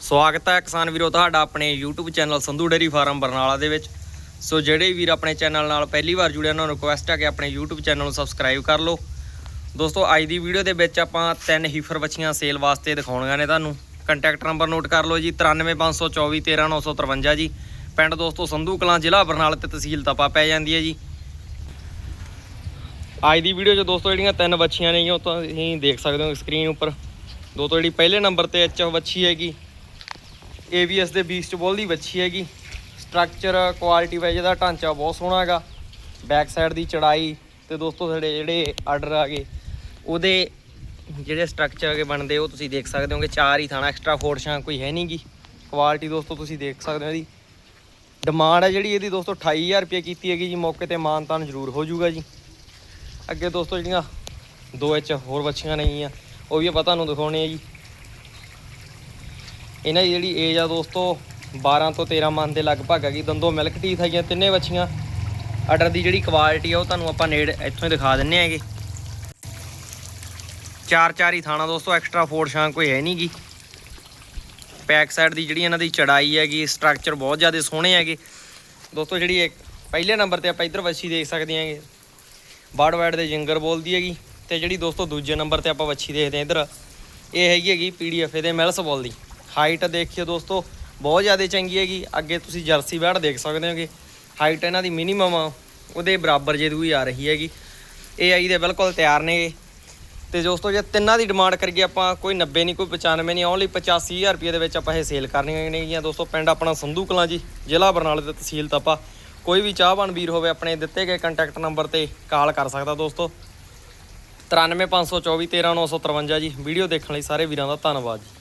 ਸਵਾਗਤ ਹੈ ਕਿਸਾਨ ਵੀਰੋ, ਤੁਹਾਡਾ ਆਪਣੇ YouTube channel Sandhu dairy farm Barnala ਦੇ ਵਿੱਚ। ਸੋ ਜਿਹੜੇ ਵੀਰ ਆਪਣੇ ਚੈਨਲ ਨਾਲ ਪਹਿਲੀ ਵਾਰ ਜੁੜੇ ਉਹਨਾਂ ਨੂੰ ਰਿਕੁਐਸਟ ਹੈ ਕਿ ਆਪਣੇ YouTube ਚੈਨਲ ਨੂੰ ਸਬਸਕ੍ਰਾਈਬ ਕਰ ਲਓ। ਦੋਸਤੋ, ਅੱਜ ਦੀ ਵੀਡੀਓ ਦੇ ਵਿੱਚ ਆਪਾਂ ਤਿੰਨ ਹੀਫਰ ਬੱਚੀਆਂ ਸੇਲ ਵਾਸਤੇ ਦਿਖਾਉਣੀਆਂ ਨੇ ਤੁਹਾਨੂੰ। ਕੰਟੈਕਟ ਨੰਬਰ ਨੋਟ ਕਰ ਲਓ ਜੀ 93524 13953 ਜੀ। ਪਿੰਡ ਦੋਸਤੋ, ਸੰਧੂ ਕਲਾਂ ਜ਼ਿਲ੍ਹਾ ਬਰਨਾਲਾ ਤੇ ਤਹਿਸੀਲ ਤਪਾ ਪੈ ਜਾਂਦੀ ਹੈ ਜੀ। ਅੱਜ ਦੀ ਵੀਡੀਓ 'ਚ ਦੋਸਤੋ ਜਿਹੜੀਆਂ ਤਿੰਨ ਬੱਚੀਆਂ ਨੇ ਉਹ ਤੁਸੀਂ ਦੇਖ ਸਕਦੇ ਹੋ ਸਕਰੀਨ ਉੱਪਰ। ਦੋਸਤੋ, ਜਿਹੜੀ ਪਹਿਲੇ ਨੰਬਰ ਤੇ ਐਚ ਬੱਚੀ ਹੈਗੀ AVS ਦੇ ਬੀਸਟ ਬੋਲ ਦੀ ਬੱਚੀ ਹੈਗੀ। ਸਟਰਕਚਰ ਕੁਆਲਿਟੀ ਵਾਈਜ਼ ਇਹਦਾ ਢਾਂਚਾ ਬਹੁਤ ਸੋਹਣਾ ਹੈਗਾ। ਬੈਕ ਸਾਈਡ ਦੀ ਚੜਾਈ ਤੇ ਦੋਸਤੋ ਸਾਡੇ ਜਿਹੜੇ ਆਰਡਰ ਆ ਗਏ, ਉਹਦੇ ਜਿਹੜੇ ਸਟਰਕਚਰ ਅਗੇ ਬਣਦੇ, ਉਹ ਤੁਸੀਂ ਦੇਖ ਸਕਦੇ ਹੋਗੇ। ਚਾਰ ਹੀ ਥਾਣਾ ਐਕਸਟਰਾ ਫੋਰ ਕੋਈ ਹੈ ਨਹੀਂਗੀ ਕੁਆਲਿਟੀ ਦੋਸਤੋ ਤੁਸੀਂ ਦੇਖ ਸਕਦੇ ਹੋ ਇਹਦੀ। ਡਿਮਾਂਡ ਹੈ ਜਿਹੜੀ ਇਹਦੀ ਦੋਸਤੋ 28000 ਰੁਪਏ ਕੀਤੀ ਹੈਗੀ ਜੀ। ਮੌਕੇ ਤੇ ਮਾਨਤਾਨ ਜ਼ਰੂਰ ਹੋ ਜਾਊਗਾ ਜੀ। ਅੱਗੇ ਦੋਸਤੋ ਜਿਹੜੀਆਂ ਦੋ ਵਿੱਚ ਹੋਰ ਬੱਚੀਆਂ ਨੇਗੀਆਂ ਉਹ ਵੀ ਆਪਾਂ ਤੁਹਾਨੂੰ ਦਿਖਾਉਣੇ ਆ ਜੀ। ਇਹਨਾਂ ਦੀ ਜਿਹੜੀ ਏਜ ਆ ਦੋਸਤੋ 12 ਤੋਂ 13 ਮੰਥ ਦੇ ਲਗਭਗ ਹੈਗੀ। ਦੰਦੋ ਮਿਲਕ ਟੀਥ ਹੈਗੀਆਂ ਤਿੰਨੇ ਬੱਚੀਆਂ। ਆਰਡਰ ਦੀ ਜਿਹੜੀ ਕੁਆਲਿਟੀ ਆ ਉਹ ਤੁਹਾਨੂੰ ਆਪਾਂ ਨੇੜ ਇੱਥੋਂ ਹੀ ਦਿਖਾ ਦਿੰਨੇ ਹੈਗੇ। ਚਾਰ ਚਾਰ ਹੀ ਥਾਣਾ ਦੋਸਤੋ ਐਕਸਟਰਾ ਫੋਰ ਸ਼ਾਂ ਕੋਈ ਹੈ ਨਹੀਂਗੀ। ਬੈਕ ਸਾਈਡ ਦੀ ਜਿਹੜੀ ਇਹਨਾਂ ਦੀ ਚੜਾਈ ਹੈਗੀ ਸਟਰਕਚਰ ਬਹੁਤ ਜ਼ਿਆਦਾ ਸੋਹਣੇ ਹੈਗੇ। ਦੋਸਤੋ, ਜਿਹੜੀ ਇੱਕ ਪਹਿਲੇ ਨੰਬਰ ਤੇ ਆਪਾਂ ਇੱਧਰ ਵੱਛੀ ਦੇਖ ਸਕਦੇ ਹਾਂਗੇ। ਬਾੜ ਵਾਈਡ ਦੇ ਜਿੰਗਰ ਬੋਲਦੀ ਹੈਗੀ। ਤੇ ਜਿਹੜੀ ਦੋਸਤੋ ਦੂਜੇ ਨੰਬਰ ਤੇ ਆਪਾਂ ਵੱਛੀ ਦੇਖਦੇ ਹਾਂ ਇੱਧਰ। ਇਹ ਹੈਗੀ ਹੈਗੀ ਪੀਡੀਐਫ ਇਹਦੇ ਮਿਲਸ ਬੋਲ ਦੀ ਹਾਈਟ ਦੇਖਿਓ ਦੋਸਤੋ, ਬਹੁਤ ਜ਼ਿਆਦਾ ਚੰਗੀ ਹੈਗੀ। ਅੱਗੇ ਤੁਸੀਂ ਜਰਸੀ ਬੈੜ ਦੇਖ ਸਕਦੇ ਹੋਗੇ। ਹਾਈਟ ਇਹਨਾਂ ਦੀ ਮਿਨੀਮਮ ਆ, ਉਹਦੇ ਬਰਾਬਰ ਜੇ ਦੂਈ ਆ ਰਹੀ ਹੈਗੀ। ਇਹ ਆਈ ਦੇ ਬਿਲਕੁਲ ਤਿਆਰ ਨੇ ਤੇ ਦੋਸਤੋ, ਜੇ ਤਿੰਨਾਂ ਦੀ ਡਿਮਾਂਡ ਕਰੀਏ ਆਪਾਂ, ਕੋਈ 90 ਨਹੀਂ ਕੋਈ 95 ਨਹੀਂ ਓਨਲੀ 85000 ਰੁਪਏ ਦੇ ਵਿੱਚ ਆਪਾਂ ਇਹ ਸੇਲ ਕਰਨੀਆਂ ਨੇਗੀਆਂ। ਦੋਸਤੋ, ਪਿੰਡ ਆਪਣਾ ਸੰਧੂ ਕਲਾਂ ਜੀ, ਜ਼ਿਲ੍ਹਾ ਬਰਨਾਲੇ ਤੇ ਤਹਿਸੀਲ ਤਪਾ। ਕੋਈ ਵੀ ਚਾਹਵਾਨ ਵੀਰ ਹੋਵੇ, ਆਪਣੇ ਦਿੱਤੇ ਗਏ ਕੰਟੈਕਟ ਨੰਬਰ ਤੇ ਕਾਲ ਕਰ ਸਕਦਾ ਦੋਸਤੋ। 93524 13953 ਜੀ। ਵੀਡੀਓ ਦੇਖਣ ਲਈ ਸਾਰੇ ਵੀਰਾਂ ਦਾ ਧੰਨਵਾਦ ਜੀ।